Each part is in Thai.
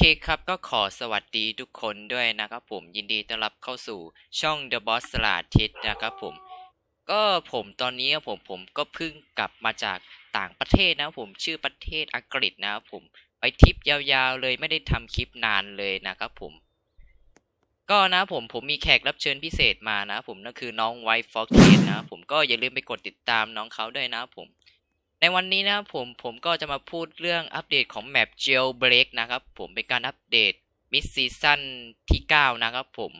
เคครับก็ขอสวัสดีทุกคนด้วยนะครับผมยินดีต้อนรับเข้าสู่ช่อง The Boss สลาดทิศนะครับผม ก็ผมตอนนี้ผมผมก็เพิ่งกลับมาจากต่างประเทศนะผมชื่อประเทศอังกฤษนะครับผมไปทริปยาวๆเลยไม่ได้ทำคลิปนานเลยนะครับผม ก็นะผมผมมีแขกรับเชิญพิเศษมานะผมนั่นคือน้องไวท์ฟ็อกเทนะผมก็อย่าลืมไปกดติดตามน้องเขาด้วยนะผม ในวันนี้นะผมผมก็จะมาพูดเรื่องอัปเดตของแมป Jailbreak นะครับ ผมเป็นการอัปเดตมิดซีซั่นที่ 9 นะครับผม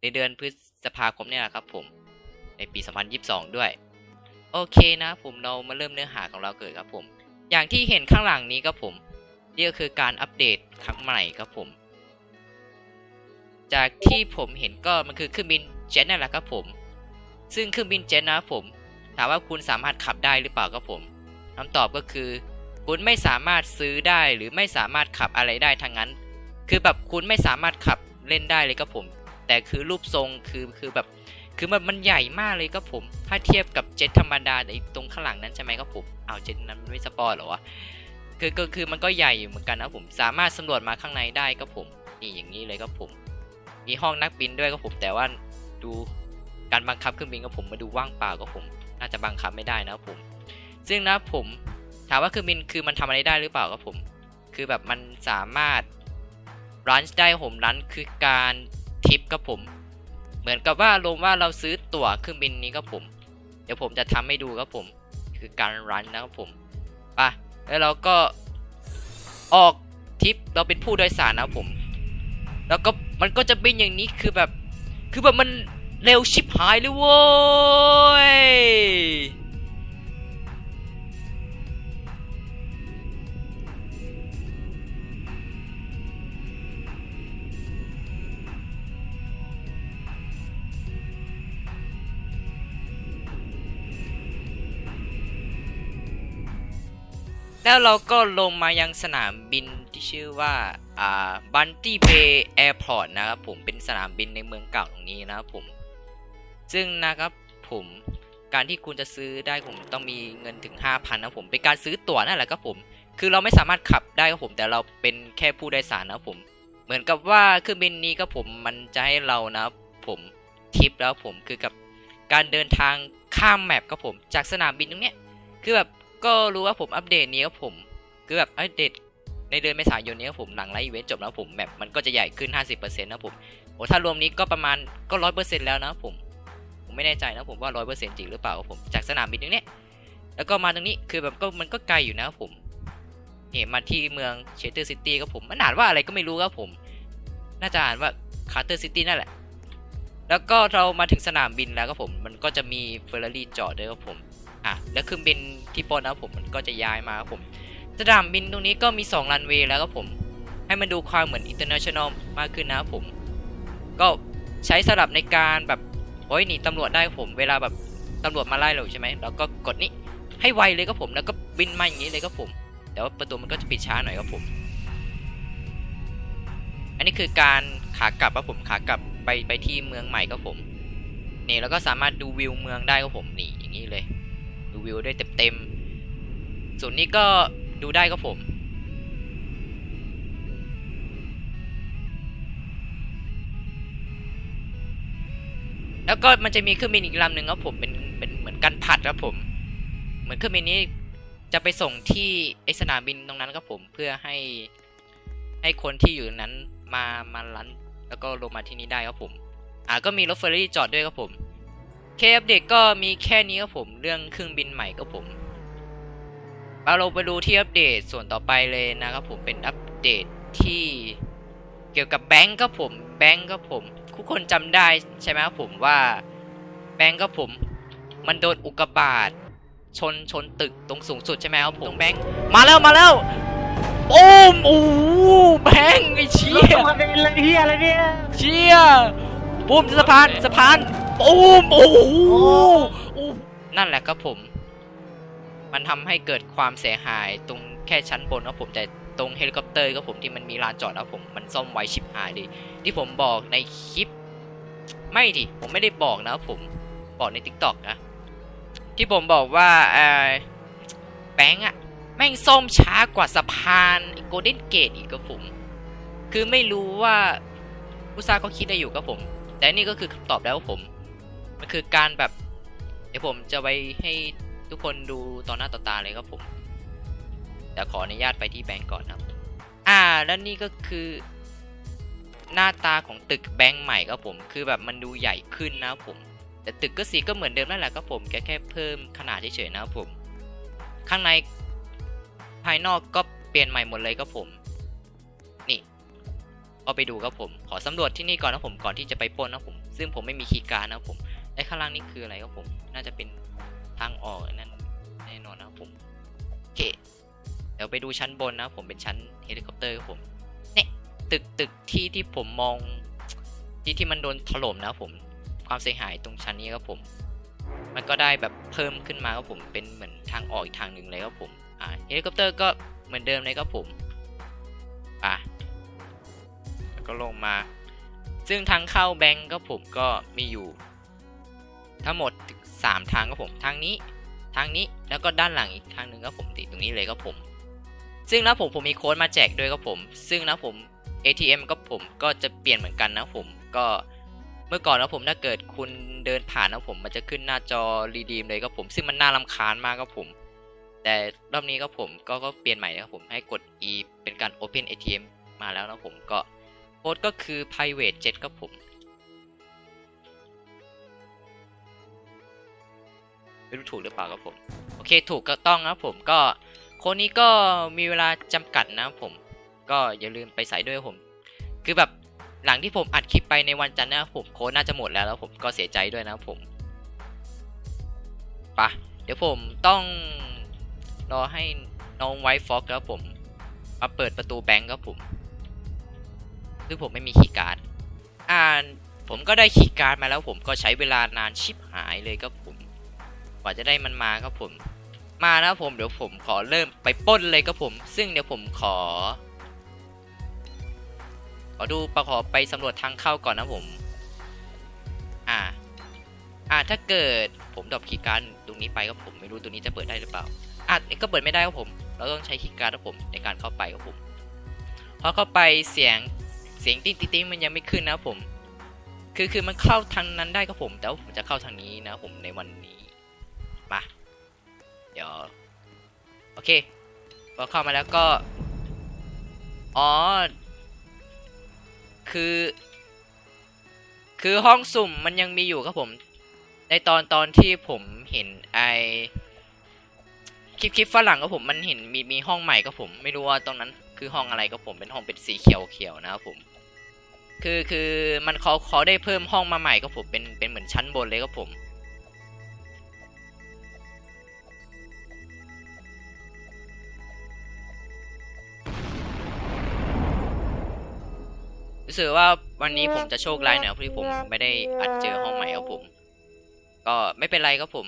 ในเดือนพฤษภาคมเนี่ยนะครับผมในปี 2022 ด้วย โอเคนะผมเรามาเริ่มเนื้อหาของเราเกิดครับผม อย่างที่เห็นข้างหลังนี้ครับผมนี่ก็คือการอัปเดตครั้งใหม่ครับผม จากที่ผมเห็นก็มันคือเครื่องบินเจ็ตนั่นแหละครับผม ซึ่งเครื่องบินเจ็ตนะผม ถามว่าคุณสามารถขับได้หรือเปล่าครับผมคำตอบก็คือ คุณไม่สามารถซื้อได้หรือไม่สามารถขับอะไรได้ทั้งนั้น คือแบบคุณไม่สามารถขับเล่นได้เลยครับผม แต่คือรูปทรงคือคือแบบคือมันมันใหญ่มากเลยครับผม ถ้าเทียบกับเจ็ตธรรมดาในตรงข้างหลังนั้นใช่ไหมครับผมเอาเจ็ตนั้นมันไม่สปอยเหรอวะคือก็คือมันก็ใหญ่อยู่เหมือนกันนะผมสามารถสำรวจมาข้างในได้ครับผมนี่อย่างนี้เลยครับผม มีห้องนักบินด้วยครับผมแต่ว่าดูการบังคับเครื่องบินกับผมมาดูว่างเปล่ากับผม น่าจะบังคับไม่ได้นะครับผม ซึ่งนะผมถามว่าคืองบินคือมันทำอะไรได้หรือเปล่าครับผม คือแบบมันสามารถรันได้ผมรันคือการทิปครับผม เหมือนกับว่าลงว่าเราซื้อตั๋วเครื่องบินนี้ครับผม เดี๋ยวผมจะทำให้ดูครับผม คือการรันนะครับผมไปแล้วเราก็ออกทิปเราเป็นผู้โดยสารนะครับผม แล้วก็มันก็จะเป็นอย่างนี้คือแบบ คือแบบมัน เร็วชิบหายเลยเว้ย แล้วเราก็ลงมายังสนามบินที่ชื่อว่าอ่าบันตี้เบย์แอร์พอร์ตนะครับผมเป็นสนามบินในเมืองเก่าตรงนี้นะครับผม ซึ่งนะครับผมการที่คุณจะซื้อได้ผมต้องมีเงินถึง 5,000นะผมเป็นการซื้อตั๋วนั่นแหละครับผม คือเราไม่สามารถขับได้ครับผม แต่เราเป็นแค่ผู้โดยสารนะผม เหมือนกับว่าเครื่องบินนี้ก็ผมมันจะให้เรานะผมทิปแล้วผมคือกับการเดินทางข้ามแมปครับผม จากสนามบินตรงเนี้ยคือแบบก็รู้ว่าผมอัปเดตนี้ครับผม คือแบบอัปเดตในเดือนเมษายนนี้ครับผมหลังไลฟ์อีเวนต์จบแล้วผมแมปมันก็จะใหญ่ขึ้น 50%นะครับผมโอ้ถ้ารวมนี้ก็ประมาณก็ร้อยเปอร์เซ็นต์แล้วนะผม ผมไม่แน่ใจนะผมว่าร้อยเปอร์เซ็นต์จริงหรือเปล่าผมจากสนามบินตรงนี้แล้วก็มาตรงนี้คือแบบก็มันก็ไกลอยู่นะครับผมเนี่ยมาที่เมืองเชสเตอร์ซิตี้ครับผมมันอ่านว่าอะไรก็ไม่รู้ครับผม น่าจะอ่านว่าคาร์เตอร์ซิตี้นั่นแหละ แล้วก็เรามาถึงสนามบินแล้วครับผมมันก็จะมีเฟอร์รารี่จอดด้วยครับผมอะแล้วเครื่องบินที่ปนนะครับผมมันก็จะย้ายมาครับผมสนามบินตรงนี้ก็มี2รันเวย์แล้วครับผมให้มันดูความเหมือนอินเตอร์เนชั่นแนลมากขึ้นนะครับผม ก็ใช้สำหรับในการแบบ โอ้ยหนีตำรวจได้ผมเวลาแบบตำรวจมาไล่เราใช่ไหมเราก็กดนี้ให้ไวเลยครับผมแล้วก็บินมาอย่างนี้เลยครับผมแต่ว่าประตูมันก็จะปิดช้าหน่อยครับผม อันนี้คือการขากลับครับผมขากลับไปไปที่เมืองใหม่ครับผมนี่แล้วก็สามารถดูวิวเมืองได้ครับผมนี่อย่างนี้เลย ดูวิวได้เต็มๆส่วนนี้ก็ดูได้ครับผม แล้วก็มันจะมีเครื่องบินอีกลำหนึ่งครับผมเป็นเป็นเหมือนกันผัดครับผม เหมือนเครื่องบินนี้จะไปส่งที่ไอสนามบินตรงนั้นครับผมเพื่อให้ให้คนที่อยู่นั้นมามาลันแล้วก็ลงมาที่นี่ได้ครับผมอ่าก็มีรถเฟอร์รี่จอดด้วยครับผมเคอัปเดตก็มีแค่นี้ครับผมเรื่องเครื่องบินใหม่ครับผมเราไปดูที่อัปเดตส่วนต่อไปเลยนะครับผมเป็นอัปเดตที่เกี่ยวกับแบงก์ครับผมแบงก์ครับผม ทุกคนจำได้ใช่ไหมครับผมว่าแบงก์ครับผมมันโดนอุกกาบาตชนชนตึกตรงสูงสุดใช่ไหมครับผมตรงแบงก์มาแล้วมาแล้วโอ้มโอ้โหแบงก์ไอ้เชี่ยมันเป็นอะไรเฮียอะไรเนี่ยเชี่ยปุ้มสะพานสะพานปุ้มโอ้โหอู้นั่นแหละครับผม มันทำให้เกิดความเสียหายตรงแค่ชั้นบนครับผมแต่ ตรงเฮลิคอปเตอร์ครับผมที่มันมีลานจอดครับผมมันซ่อมไวชิบหายเลยที่ผมบอกในคลิป ไม่ดิผมไม่ได้บอกนะครับผมบอกใน t ิ k t o k นะ ที่ผมบอกว่าเออแบงค์อะแม่งซ่อมช้ากว่าสะพานโกลเด้นเกตอีกครับผม คือไม่รู้ว่าผู้สร้าเขาคิดอะไรอยู่ครับผม แต่นี่ก็คือคำตอบแล้วครับผม มันคือการแบบ เดี๋ยวผมจะไปให้ทุกคนดูต่อหน้าต่อตาเลยครับผม แต่ขออนุญาตไปที่แบงก์ก่อนนะครับ อ่า แล้วนี่ก็คือ หน้าตาของตึกแบงก์ใหม่ครับผม คือแบบมันดูใหญ่ขึ้นนะผม แต่ตึกก็สีก็เหมือนเดิมนั่นแหละครับผมแค่แค่เพิ่มขนาดเฉยๆนะครับผม ข้างในภายนอกก็เปลี่ยนใหม่หมดเลยครับผม นี่ก็ไปดูครับผม ขอสำรวจที่นี่ก่อนนะผม ก่อนที่จะไปปล้นนะผม ซึ่งผมไม่มีคีย์การ์ดนะผมไอ้ข้างล่างนี่คืออะไรครับผม น่าจะเป็นทางออกนั่นแน่นอนนะครับผมโอเค ดี๋ยวไปดูชั้นบนนะผมเป็นชั้นเฮลิคอปเตอร์ผมเนี่ยตึกตึกที่ที่ผมมองที่ที่มันโดนถล่มนะผมความเสียหายตรงชั้นนี้ครับผม มันก็ได้แบบเพิ่มขึ้นมาครับผมเป็นเหมือนทางออกอีกทางหนึ่งเลยครับผมอ่าเฮลิคอปเตอร์ก็เหมือนเดิมเลยครับผมอะแล้วก็ลงมา ซึ่งทางเข้าแบงก์ก็ผมก็มีอยู่ ทั้งหมด 3 ทางครับผมทางนี้ทางนี้แล้วก็ด้านหลังอีกทางหนึ่งครับผมติดตรงนี้เลยครับผม ซึ่งนะผมผมมีโค้ดมาแจกด้วยครับผม ซึ่งนะผม ATM ก็ผมก็จะเปลี่ยนเหมือนกันนะผมก็เมื่อก่อนนะผมถ้าเกิดคุณเดินผ่านนะผม มันจะขึ้นหน้าจอรีดีมเลยครับผม ซึ่งมันน่ารำคาญมากครับผม แต่รอบนี้ก็ผมก็ก็เปลี่ยนใหม่นะครับผมให้กด E เป็นการ Open ATM มาแล้วนะผมก็โค้ดก็คือ private jet ครับผม ไม่รู้ถูกหรือเปล่าครับผม โอเคถูกก็ต้องนะครับผมก็ ค้ดนี้ก็มีเวลาจำกัดนะผม ก็อย่าลืมไปใส่ด้วยผม คือแบบหลังที่ผมอัดคลิปไปในวันจันทร์นะผมโค้ดน่าจะหมดแล้วแล้วผมก็เสียใจด้วยนะผมปะเดี๋ยวผมต้องรอให้น้องไวท์ฟ็อกครับผมมาเปิดประตูแบงก์ครับผมซึ่งผมไม่มีคีย์การ์ดอ่านผมก็ได้คีย์การ์ดมาแล้วผมก็ใช้เวลานานชิบหายเลยครับผม กว่าจะได้มันมาครับผม มานะผมเดี๋ยวผมขอเริ่มไปป้นเลยครับผม ซึ่งเดี๋ยวผมขอ ขอดูประขอไปสำรวจทางเข้าก่อนนะผม อ่า อ่าถ้าเกิดผมดรอปคีย์การ์ดตรงนี้ไปครับผมไม่รู้ตัวนี้จะเปิดได้หรือเปล่าอะก็เปิดไม่ได้ครับผม เราต้องใช้คีย์การ์ดครับผมในการเข้าไปครับผมพอเข้าไปเสียงเสียงติ๊งติ๊งมันยังไม่ขึ้นนะครับผม คือคือมันเข้าทางนั้นได้ครับผม แต่ว่าผมจะเข้าทางนี้นะผมในวันนี้มา อเคพอเข้ามาแล้วก็ อ๋อ คือ คือห้องสุ่มมันยังมีอยู่ครับผม ในตอนตอนที่ผมเห็นไอคลิปคลิปฝรั่งครับผมมันเห็นมีมีห้องใหม่ครับผม ไม่รู้ว่าตรงนั้นคือห้องอะไรครับผมเป็นห้องเป็นสีเขียวเขียวนะครับผมคือคือมันเขาเขาได้เพิ่มห้องมาใหม่ครับผมเป็นเป็นเหมือนชั้นบนเลยครับผม รู้สึกว่าวันนี้ผมจะโชคร้ายหน่อยเพราะที่ผมไม่ได้อัดเจอห้องใหม่ครับผม ก็ไม่เป็นไรครับผม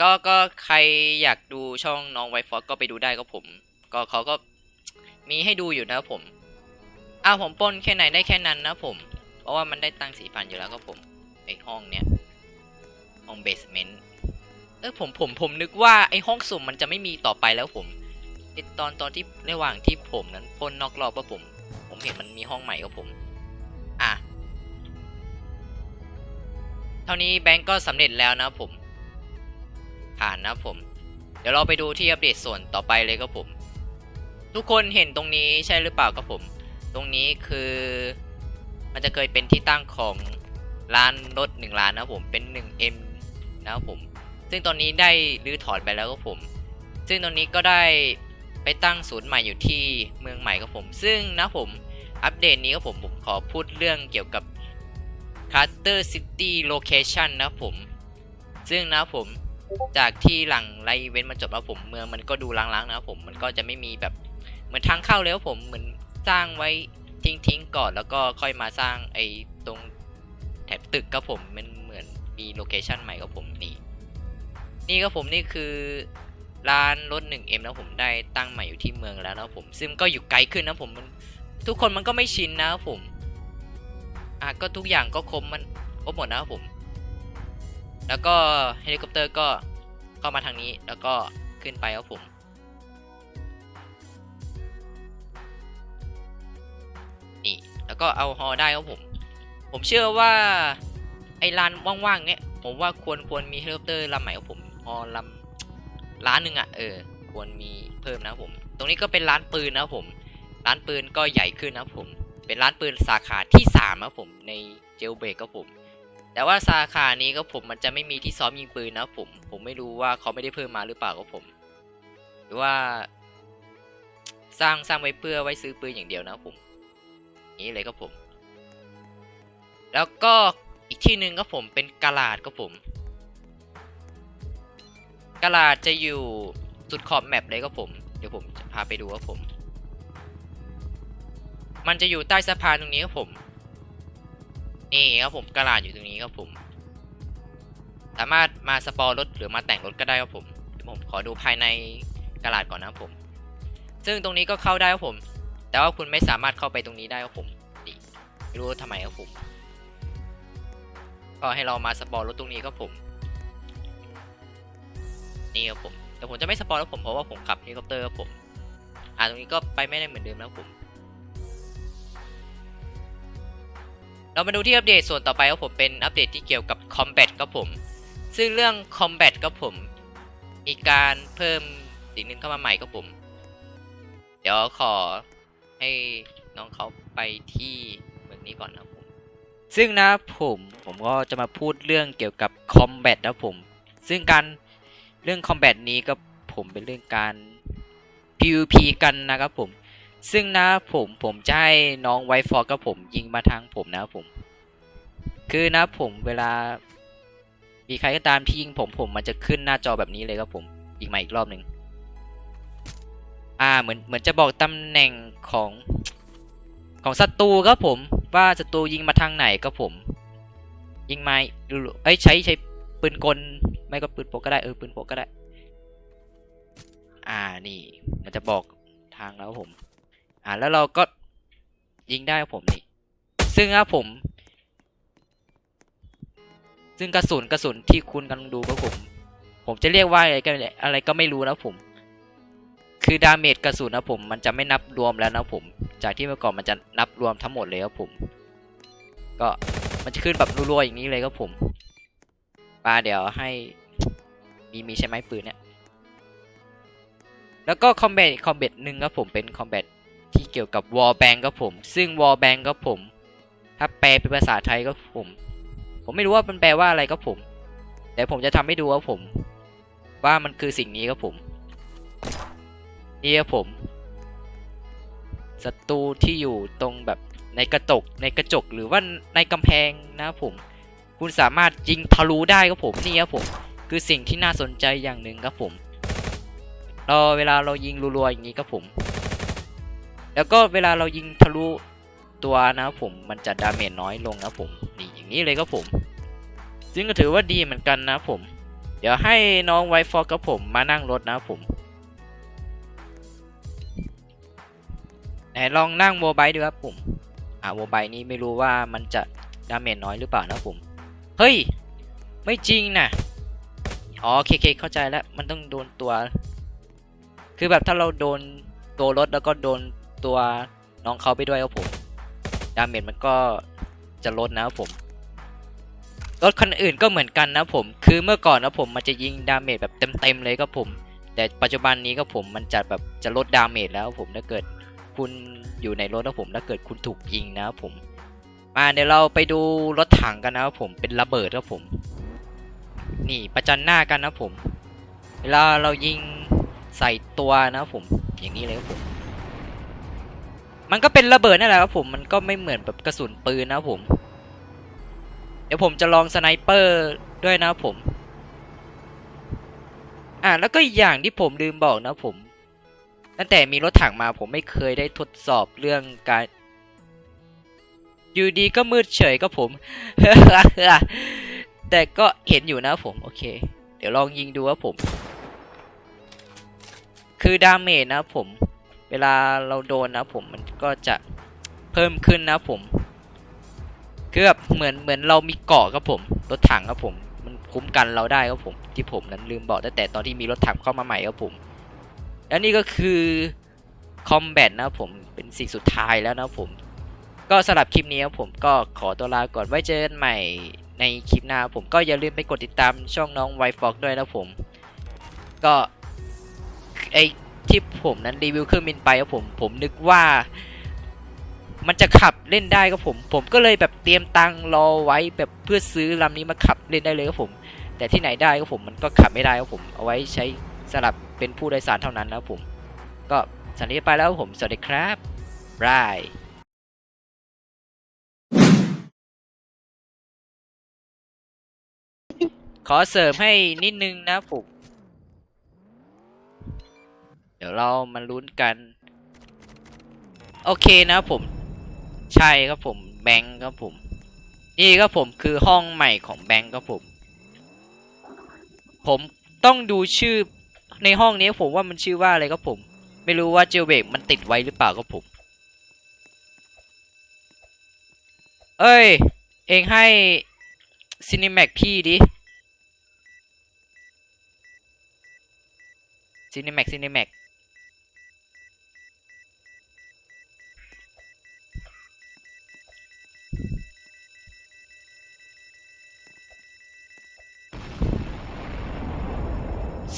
ก็ก็ใครอยากดูช่องน้องไวฟอสก็ไปดูได้ครับผม ก็เขาก็มีให้ดูอยู่นะครับผมอ้าวผมปล้นแค่ไหนได้แค่นั้นนะผม เพราะว่ามันได้ตังค์สี่พันอยู่แล้วครับผมไอห้องเนี้ยห้องเบสเมนต์เออผมผมผมนึกว่าไอห้องสุ่มมันจะไม่มีต่อไปแล้วผมไอตอนตอนที่ระหว่างที่ผมนั้นปล้นนอกรอบว่าผม ผมเห็นมันมีห้องใหม่ครับผม อะ เท่านี้แบงก์ก็สำเร็จแล้วนะผม ผ่านนะผม เดี๋ยวเราไปดูที่อัปเดตส่วนต่อไปเลยครับผม ทุกคนเห็นตรงนี้ใช่หรือเปล่าครับผม ตรงนี้คือมันจะเคยเป็นที่ตั้งของร้านรถหนึ่งร้านนะผมเป็น 1M นะครับผม ซึ่งตอนนี้ได้รื้อถอนไปแล้วครับผม ซึ่งตรงนี้ก็ได้ ไปตั้งศูนย์ใหม่อยู่ที่เมืองใหม่ครับผม ซึ่งนะผมอัปเดตนี้ครับผมผมขอพูดเรื่องเกี่ยวกับ Carter City Location นะผม ซึ่งนะผมจากที่หลังไลฟ์เวนมันจบแล้วผมเมืองมันก็ดูล้างๆนะครับผมมันก็จะไม่มีแบบเหมือนทางเข้าแล้วผมเหมือนสร้างไว้ทิ้งๆก่อนแล้วก็ค่อยมาสร้างไอ้ตรงแถบตึกครับผมมันเหมือนมีโลเคชันใหม่ครับผมนี่นี่ครับผมนี่คือ ร้านรถ 1M นะผมได้ตั้งใหม่อยู่ที่เมืองแล้วนะผม ซึ่งก็อยู่ไกลขึ้นนะผมมันทุกคนมันก็ไม่ชินนะผมอะก็ทุกอย่างก็ครบมันครบหมดนะครับผม แล้วก็เฮลิคอปเตอร์ก็เข้ามาทางนี้แล้วก็ขึ้นไปครับผม นี่แล้วก็เอาฮอได้ครับผม ผมเชื่อว่าไอ้ลานว่างๆเนี่ยผมว่าควรควรมีเฮลิคอปเตอร์ลำใหม่ครับผมฮอลำ ล้านหนึ่งอะ่ะเออควรมีเพิ่มนะผม ตรงนี้ก็เป็นร้านปืนนะผม ร้านปืนก็ใหญ่ขึ้นนะผม เป็นร้านปืนสาขาที่สามครับผมในเจลเบรกครับผม แต่ว่าสาขานี้ก็ผมมันจะไม่มีที่ซ้อมยิงปืนนะผม ผมไม่รู้ว่าเขาไม่ได้เพิ่มมาหรือเปล่าครับผม หรือว่า สร้างสร้างไว้เพื่อไว้ซื้อปืนอย่างเดียวนะผม นี้เลยครับผม แล้วก็อีกที่หนึ่งครับผมเป็นกาลาดครับผม กาลาดจะอยู่สุดขอบแมปเลยครับผม เดี๋ยวผมจะพาไปดูครับผม มันจะอยู่ใต้สะพานตรงนี้ครับผม นี่ครับผมกาลาดอยู่ตรงนี้ครับผม สามารถมาสปอร์รถหรือมาแต่งรถก็ได้ครับผมเดี๋ยวผมขอดูภายในกาลาดก่อนนะครับผม ซึ่งตรงนี้ก็เข้าได้ครับผม แต่ว่าคุณไม่สามารถเข้าไปตรงนี้ได้ครับผมนี่ไม่รู้ว่าทำไมครับผม ก็ให้เรามาสปอร์รถตรงนี้ครับผม นี่ครับผม แต่ผมจะไม่สปอร์แล้วผมเพราะว่าผมขับเฮลิคอปเตอร์ครับผม อ่าตรงนี้ก็ไปไม่ได้เหมือนเดิมแล้วผม เรามาดูที่อัปเดตส่วนต่อไปครับผมเป็นอัปเดตที่เกี่ยวกับ Combat ครับผม ซึ่งเรื่อง Combat ครับผม มีการเพิ่มสิ่งหนึ่งเข้ามาใหม่ครับผม เดี๋ยวขอให้น้องเขาไปที่เมืองนี้ก่อนนะครับผม ซึ่งนะผมผมก็จะมาพูดเรื่องเกี่ยวกับ Combat นะผม ซึ่งการ เรื่อง Combat นี้ก็ผมเป็นเรื่องการ PVP กันนะครับผม ซึ่งนะผมผมจะให้น้องไวฟอร์กับผมยิงมาทางผมนะครับผม คือนะผมเวลา มีใครก็ตามที่ยิงผมผมมันจะขึ้นหน้าจอแบบนี้เลยครับผมยิงมาอีกรอบหนึ่งอ่าเหมือนเหมือนจะบอกตำแหน่งของของศัตรูครับผมว่าศัตรูยิงมาทางไหนครับผม ยิงมาดูเอ้ยใช้ใช้ปืนกล ไม่ก็ปืนพกก็ได้เออปืนพกก็ได้ อ่านี่ มันจะบอกทางแล้วผม อ่าแล้วเราก็ยิงได้ผมนี่ ซึ่งครับผม ซึ่งกระสุนกระสุนที่คุณกำลังดูครับผม ผมจะเรียกว่าอะไรก็อะไรก็ไม่รู้นะผม คือดาเมจกระสุนนะผม มันจะไม่นับรวมแล้วนะผม จากที่เมื่อก่อนมันจะนับรวมทั้งหมดเลยครับผม ก็มันจะขึ้นแบบรัวๆอย่างนี้เลยครับผมปาเดี๋ยวให้ มีมีใช่ไหมปืนเนี่ย แล้วก็คอมแบทคอมแบทหนึ่งครับผมเป็นคอมแบทที่เกี่ยวกับวอลแบงครับผม ซึ่งวอลแบงครับผม ถ้าแปลเป็นภาษาไทยก็ผม ผมไม่รู้ว่ามันแปลว่าอะไรครับผม แต่ผมจะทำให้ดูครับผม ว่ามันคือสิ่งนี้ครับผม นี่ครับผมศัตรูที่อยู่ตรงแบบในกระจกในกระจกหรือว่าในกำแพงนะครับผม คุณสามารถยิงทะลุได้ครับผมนี่ครับผม คือสิ่งที่น่าสนใจอย่างหนึ่งครับผมเราเวลาเรายิงรัวๆอย่างนี้ครับผม แล้วก็เวลาเรายิงทะลุตัวนะครับผมมันจะดาเมจน้อยลงนะครับผมนี่อย่างนี้เลยครับผม ซึ่งก็ถือว่าดีเหมือนกันนะผม เดี๋ยวให้น้องไวฟอร์กับผมมานั่งรถนะผมไหนลองนั่งโมบายดูครับผม อ่าโมบายนี้ไม่รู้ว่ามันจะดาเมจน้อยหรือเปล่านะผม เฮ้ย ไม่จริงนะ อ๋อเคเคเข้าใจแล้ว มันต้องโดนตัว คือแบบถ้าเราโดนตัวรถแล้วก็โดนตัวน้องเขาไปด้วยครับผม ดาเมจมันก็จะลดนะครับผม รถคันอื่นก็เหมือนกันนะผม คือเมื่อก่อนนะผมมันจะยิงดาเมจแบบเต็มๆเลยครับผม แต่ปัจจุบันนี้ก็ผมมันจะแบบจะลดดาเมจแล้วครับผมถ้าเกิดคุณอยู่ในรถนะผมถ้าเกิดคุณถูกยิงนะครับผม มาเดี๋ยวเราไปดูรถถังกันนะครับผมเป็นระเบิดครับผม นี่ประจันหน้ากันนะผม เวลาเรายิงใส่ตัวนะผม อย่างนี้เลยครับผม มันก็เป็นระเบิดนั่นแหละครับผม มันก็ไม่เหมือนแบบกระสุนปืนนะผม เดี๋ยวผมจะลองสไนเปอร์ด้วยนะผม อ่าแล้วก็อีกอย่างที่ผมลืมบอกนะผม ตั้งแต่มีรถถังมาผมไม่เคยได้ทดสอบเรื่องการอยู่ดีก็มืดเฉยก็ผม แต่ก็เห็นอยู่นะผมโอเค เดี๋ยวลองยิงดูครับผม คือดาเมจนะผม เวลาเราโดนนะผมมันก็จะเพิ่มขึ้นนะผมคือแบบเหมือนเหมือนเรามีเกาะครับผมรถถังครับผม มันคุ้มกันเราได้ครับผม ที่ผมนั้นลืมบอกตั้งแต่ตอนที่มีรถถังเข้ามาใหม่ครับผมแล้วนี่ก็คือคอมแบทนะผมเป็นสิ่งสุดท้ายแล้วนะผม ก็สำหรับคลิปนี้ครับผมก็ขอตัวลาก่อนไว้เจอกันใหม่ ในคลิปหน้าผมก็อย่าลืมไปกดติดตามช่องน้องไวฟอกด้วยนะผม ก็ไอที่ผมนั้นรีวิวเครื่องบินไปครับผมผมนึกว่า มันจะขับเล่นได้ครับผม ผมก็เลยแบบเตรียมตังรอไว้แบบเพื่อซื้อลำนี้มาขับเล่นได้เลยครับผม แต่ที่ไหนได้ครับผมมันก็ขับไม่ได้ครับผม เอาไว้ใช้สำหรับเป็นผู้โดยสารเท่านั้นนะครับผม ก็สันนี้ไปแล้วผมสวัสดีครับบาย ขอเสริมให้นิดนึงนะผมเดี๋ยวเรามาลุ้นกัน โอเคนะผม ใช่ครับผมแบงค์ครับผม นี่ครับผมคือห้องใหม่ของแบงค์ครับผม ผมต้องดูชื่อในห้องนี้ผมว่ามันชื่อว่าอะไรครับผม ไม่รู้ว่าเจลเบกมันติดไว้หรือเปล่าครับผม เอ้ย เองให้ซินิแม็กพี่ดิ ซินิแม็กซินิแม็ก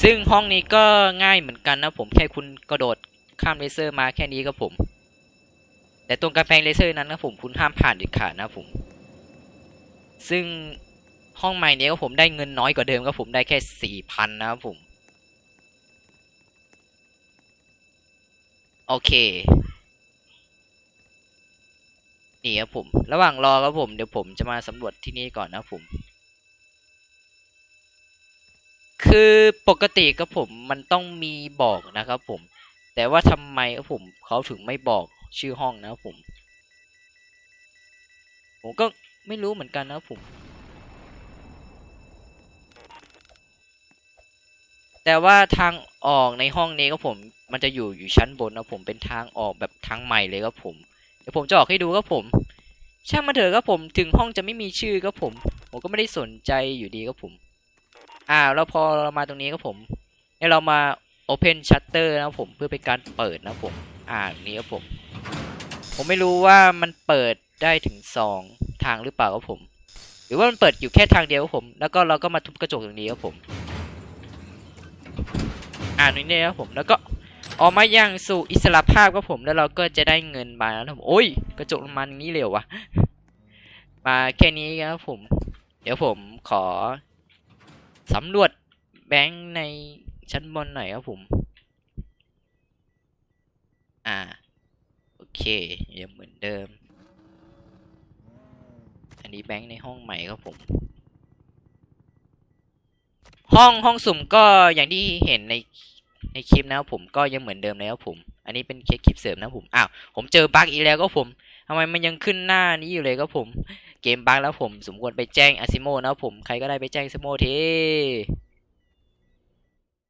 ซึ่งห้องนี้ก็ง่ายเหมือนกันนะผมแค่คุณกระโดดข้ามเลเซอร์มาแค่นี้ครับผม แต่ตรงกำแพงเลเซอร์นั้นนะผมคุณห้ามผ่านเด็ดขาดนะผม ซึ่งห้องใหม่นี้ก็ผมได้เงินน้อยกว่าเดิมครับผมได้แค่สี่พันนะครับผม โอเค นี่ครับผม ระหว่างรอครับผม เดี๋ยวผมจะมาสำรวจที่นี่ก่อนนะผม คือปกติครับผมมันต้องมีบอกนะครับผม แต่ว่าทำไมครับผมเขาถึงไม่บอกชื่อห้องนะครับผม ผมก็ไม่รู้เหมือนกันนะครับผม แต่ว่าทางออกในห้องนี้ครับผม มันจะอยู่อยู่ชั้นบนนะผมเป็นทางออกแบบทางใหม่เลยครับผม เดี๋ยวผมจะออกให้ดูครับผม ช่างมาเถอะครับผม ถึงห้องจะไม่มีชื่อครับผม ผมก็ไม่ได้สนใจอยู่ดีครับผม อ่าแล้วพอเรามาตรงนี้ครับผมเนี่ยเรามา Open Shutter นะผมเพื่อเป็นการเปิดนะผม อ่านี้ครับผม ผมไม่รู้ว่ามันเปิดได้ถึงสองทางหรือเปล่าครับผม หรือว่ามันเปิดอยู่แค่ทางเดียวครับผม แล้วก็เราก็มาทุบกระจกตรงนี้ครับผม อ่านี่นะครับผมแล้วก็ ออกมาอย่างสู่อิสระภาพครับผมแล้วเราก็จะได้เงินมาแล้วผมโอ้ยกระจกมันงนี้เร็ววะมาแค่นี้ครับผม เดี๋ยวผมขอสำรวจแบงค์ในชั้นบนหน่อยครับผม อ่า โอเคยังเหมือนเดิม อันนี้แบงค์ในห้องใหม่ครับผม ห้องห้องสุ่มก็อย่างที่เห็นใน ในคลิปนะครับผมก็ยังเหมือนเดิมแล้วผม อันนี้เป็นเคสคลิปเสริมนะผมอ้าวผมเจอบั๊กอีกแล้วก็ผมทำไมมันยังขึ้นหน้านี้อยู่เลยก็ผม เกมบั๊กแล้วผม สมควรไปแจ้งอาซิโมนะผมใครก็ได้ไปแจ้งซิโมที